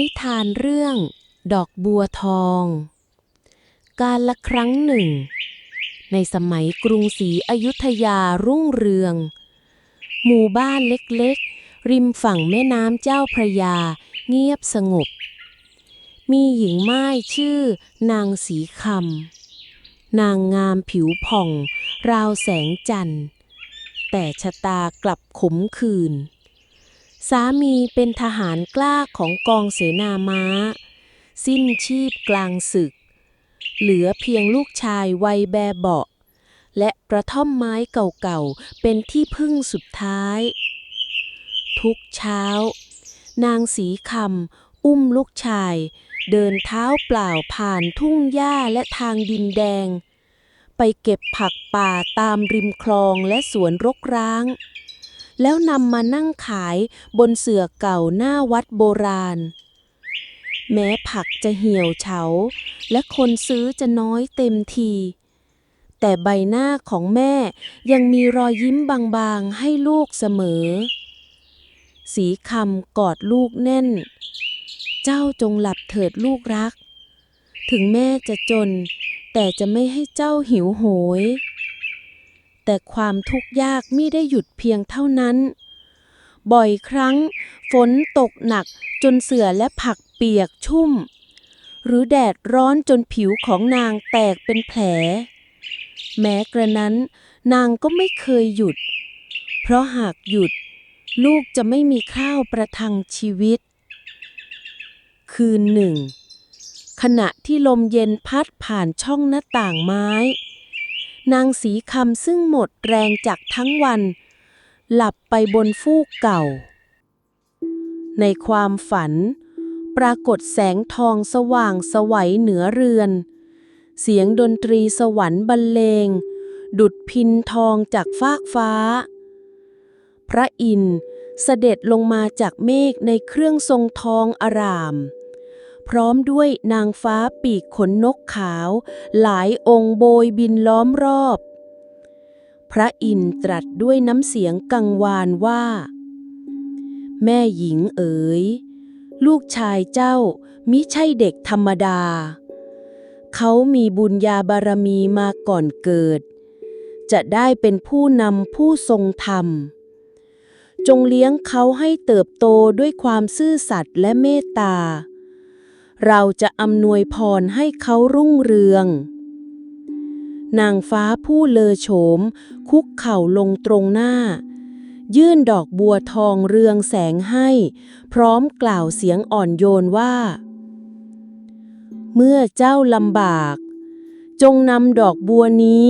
นิทานเรื่อง ดอกบัวทอง การละครั้งหนึ่ง ในสมัยกรุงศรีอยุธยารุ่งเรือง หมู่บ้านเล็กๆ ริมฝั่งแม่น้ำเจ้าพระยาเงียบสงบ มีหญิงไม้ชื่อ นางสีคำนางงามผิวผ่อง ราวแสงจันทร์ แต่ชะตากลับขมขื่น สามีเป็นทหารกล้าของกองเสนาม้า สิ้นชีพกลางศึก เหลือเพียงลูกชายวัยแบเบาะ และกระท่อมไม้เก่าๆ เป็นที่พึ่งสุดท้าย ทุกเช้า นางสีคำอุ้มลูกชาย เดินเท้าเปล่าผ่านทุ่งหญ้าและทางดินแดง ไปเก็บผักป่าตามริมคลองและสวนรกร้าง แล้วนำมานั่งขายบนเสื่อเก่าหน้าวัดโบราณ แม้ผักจะเหี่ยวเฉา และคนซื้อจะน้อยเต็มที แต่ใบหน้าของแม่ยังมีรอยยิ้มบางๆให้ลูกเสมอ สีคำกอดลูกแน่น เจ้าจงหลับเถิดลูกรัก ถึงแม่จะจน แต่จะไม่ให้เจ้าหิวโหย แต่ความทุกข์ยากไม่ได้หยุดเพียงเท่านั้น บ่อยครั้ง ฝนตกหนักจนเสื่อและผักเปียกชุ่ม หรือแดดร้อนจนผิวของนางแตกเป็นแผล แม้กระนั้น นางก็ไม่เคยหยุด เพราะหากหยุด ลูกจะไม่มีข้าวประทังชีวิต คืนหนึ่งขณะที่ลมเย็นพัดผ่านช่องหน้าต่างไม้ นางสีคำซึ่งหมดแรงจากทั้งวัน หลับไปบนฟูกเก่า ในความฝัน ปรากฏแสงทองสว่างสวัยเหนือเรือน เสียงดนตรีสวรรค์บรรเลง ดุดพินทองจากฟากฟ้า พระอินทร์เสด็จลงมาจากเมฆในเครื่องทรงทองอาราม พร้อมด้วยนางฟ้าปีกขนนกขาว หลายองค์โบยบินล้อมรอบ พระอินทร์ตรัสด้วยน้ำเสียงกังวานว่า แม่หญิงเอ๋ย ลูกชายเจ้ามิใช่เด็กธรรมดา เขามีบุญญาบารมีมาก่อนเกิด จะได้เป็นผู้นำผู้ทรงธรรมจงเลี้ยงเขาให้เติบโตด้วยความซื่อสัตย์และเมตตา เราจะอำนวยพรให้เขารุ่งเรือง นางฟ้าผู้เลอโฉม คุกเข่าลงตรงหน้า ยื่นดอกบัวทองเรืองแสงให้ พร้อมกล่าวเสียงอ่อนโยนว่า เมื่อเจ้าลำบาก จงนำดอกบัวนี้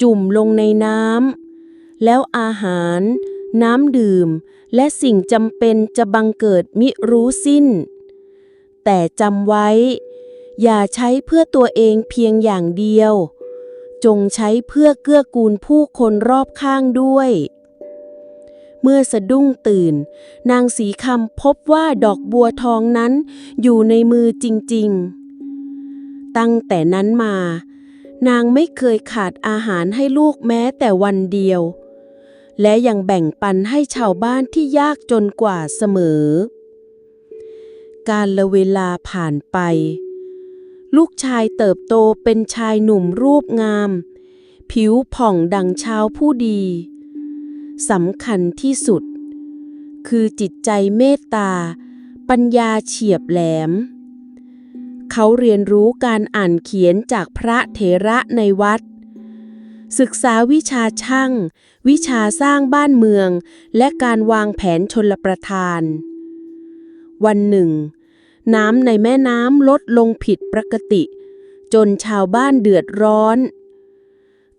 จุ่มลงในน้ำแล้วอาหาร น้ำดื่ม และสิ่งจำเป็นจะบังเกิดมิรู้สิ้น แต่จำไว้ อย่าใช้เพื่อตัวเองเพียงอย่างเดียว จงใช้เพื่อเกื้อกูลผู้คนรอบข้างด้วย เมื่อสะดุ้งตื่น นางสีคำพบว่าดอกบัวทองนั้นอยู่ในมือจริง ๆ ตั้งแต่นั้นมา นางไม่เคยขาดอาหารให้ลูกแม้แต่วันเดียว และยังแบ่งปันให้ชาวบ้านที่ยากจนกว่าเสมอ การละเวลาผ่านไป ลูกชายเติบโตเป็นชายหนุ่มรูปงาม ผิวผ่องดังเช้าผู้ดีสำคัญที่สุด คือจิตใจเมตตา ปัญญาเฉียบแหลม เขาเรียนรู้การอ่านเขียนจากพระเถระในวัด ศึกษาวิชาช่าง วิชาสร้างบ้านเมือง และการวางแผนชนลประทาน วันหนึ่ง น้ำในแม่น้ำลดลงผิดปกติ จนชาวบ้านเดือดร้อน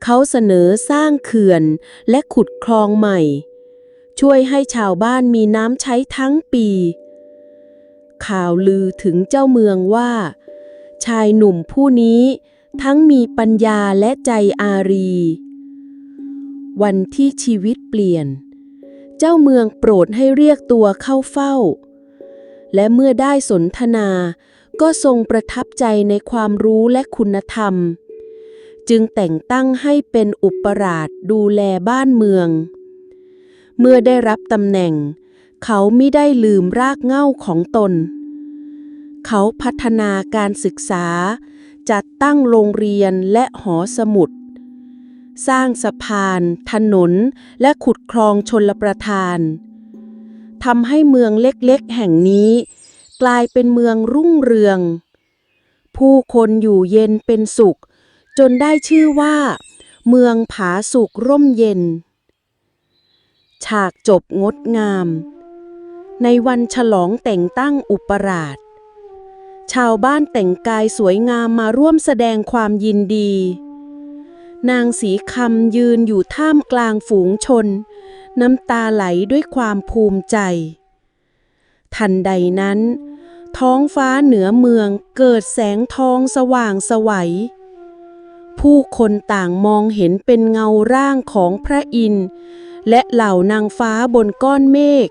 เขาเสนอสร้างเขื่อนและขุดคลองใหม่ ช่วยให้ชาวบ้านมีน้ำใช้ทั้งปี ข่าวลือถึงเจ้าเมืองว่า ชายหนุ่มผู้นี้ทั้งมีปัญญาและใจอารี วันที่ชีวิตเปลี่ยน เจ้าเมืองโปรดให้เรียกตัวเข้าเฝ้า และเมื่อได้สนทนา ก็ทรงประทับใจในความรู้และคุณธรรม จึงแต่งตั้งให้เป็นอุปราชดูแลบ้านเมือง เมื่อได้รับตำแหน่ง เขาไม่ได้ลืมรากเหง้าของตน เขาพัฒนาการศึกษา จัดตั้งโรงเรียนและหอสมุดสร้างสะพาน ถนน และขุดคลองชนลประทาน ทำให้เมืองเล็กๆ แห่งนี้ กลายเป็นเมืองรุ่งเรือง ผู้คนอยู่เย็นเป็นสุข จนได้ชื่อว่า เมืองผาสุกร่มเย็น ฉากจบงดงาม ในวันฉลองแต่งตั้งอุปราช ชาวบ้านแต่งกายสวยงามมาร่วมแสดงความยินดี นางสีคำยืนอยู่ท่ามกลางฝูงชน น้ำตาไหลด้วยความภูมิใจ ทันใดนั้น ท้องฟ้าเหนือเมืองเกิดแสงทองสว่างสวัย ผู้คนต่างมองเห็นเป็นเงาร่างของพระอินทร์และเหล่านางฟ้าบนก้อนเมฆ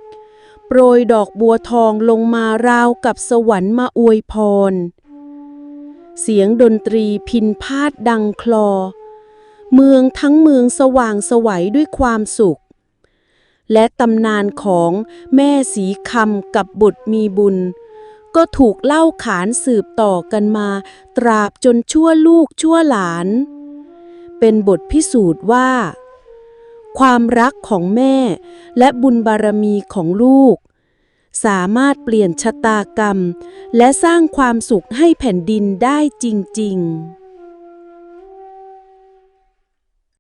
โปรยดอกบัวทองลงมาราวกับสวรรค์มาอวยพร เสียงดนตรีพินพาดดังคลอ เมืองทั้งเมืองสว่างสวัยด้วยความสุข และตำนานของแม่สีคำกับบุตรมีบุญ ก็ถูกเล่าขานสืบต่อกันมา ตราบจนชั่วลูกชั่วหลาน เป็นบทพิสูจน์ว่า ความรักของแม่และบุญบารมีของลูก สามารถเปลี่ยนชะตากรรม และสร้างความสุขให้แผ่นดินได้จริง ๆ